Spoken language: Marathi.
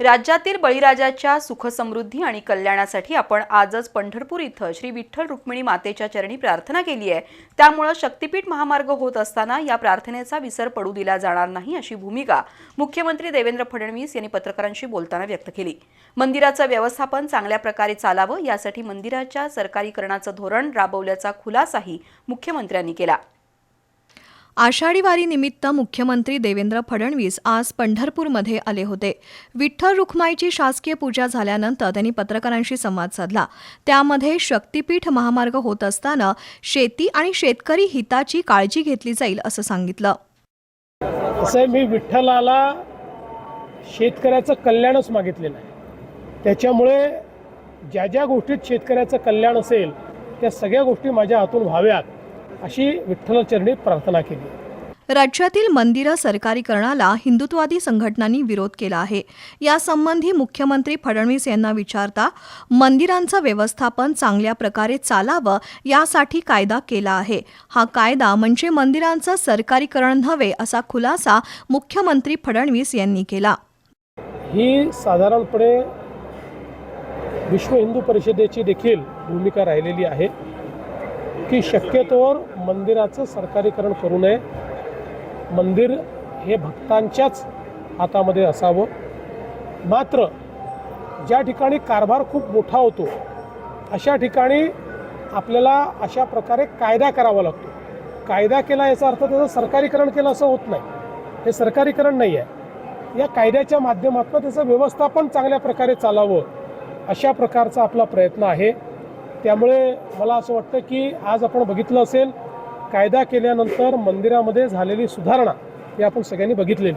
राज्यातील बळीराजाच्या सुखसमृद्धी आणि कल्याणासाठी आपण आजच पंढरपूर इथं श्री विठ्ठल रुक्मिणी मातेच्या चरणी प्रार्थना केली आहे. त्यामुळं शक्तिपीठ महामार्ग होत असताना या प्रार्थनेचा विसर पडू दिला जाणार नाही अशी भूमिका मुख्यमंत्री देवेंद्र फडणवीस यांनी पत्रकारांशी बोलताना व्यक्त केली. मंदिराचं व्यवस्थापन चांगल्या प्रकारे चालावं यासाठी मंदिराच्या सरकारीकरणाचं धोरण राबवल्याचा खुलासाही मुख्यमंत्र्यांनी केला. आषाढी वारीनिमित्त मुख्यमंत्री देवेंद्र फडणवीस आज पंढरपूरमध्ये आले होते. विठ्ठल रुखमाईची शासकीय पूजा झाल्यानंतर त्यांनी पत्रकारांशी संवाद साधला. त्यामध्ये शक्तीपीठ महामार्ग होत असताना शेती आणि शेतकरी हिताची काळजी घेतली जाईल असं सांगितलं. असं मी विठ्ठलाला शेतकऱ्याचं कल्याणच मागितलेलं आहे. त्याच्यामुळे ज्या ज्या गोष्टीत शेतकऱ्याचं कल्याण असेल त्या सगळ्या गोष्टी माझ्या हातून व्हाव्यात. अशी विठ्ठलचरणी प्रार्थना केली. राज्यातील मंदिरं सरकारीकरणाला हिंदुत्वादी संघटनांनी विरोध केला आहे. यासंबंधी मुख्यमंत्री फडणवीस यांना विचारता मंदिरांचं व्यवस्थापन चांगल्या प्रकारे चालावं यासाठी कायदा केला आहे. हा कायदा म्हणजे मंदिरांचं सरकारीकरण नव्हे असा खुलासा मुख्यमंत्री फडणवीस यांनी केला. ही साधारणपणे विश्व हिंदू परिषदेची देखील भूमिका राहिलेली आहे. की शक्यतोवर मंदिराचं सरकारीकरण करू नये. मंदिर हे भक्तांच्याच हातामध्ये असावं. मात्र ज्या ठिकाणी कारभार खूप मोठा होतो अशा ठिकाणी आपल्याला अशा प्रकारे कायदा करावा लागतो. कायदा केला याचा अर्थ त्याचं सरकारीकरण केलं असं होत नाही. हे सरकारीकरण नाही आहे. या कायद्याच्या माध्यमातून त्याचं व्यवस्थापन चांगल्या प्रकारे चालावं अशा प्रकारचा आपला प्रयत्न आहे. त्यामुळे मला असं वाटतं की आज आपण बघितलं असेल कायदा केल्यानंतर मंदिरामध्ये झालेली सुधारणा ही आपण सगळ्यांनी बघितलेली.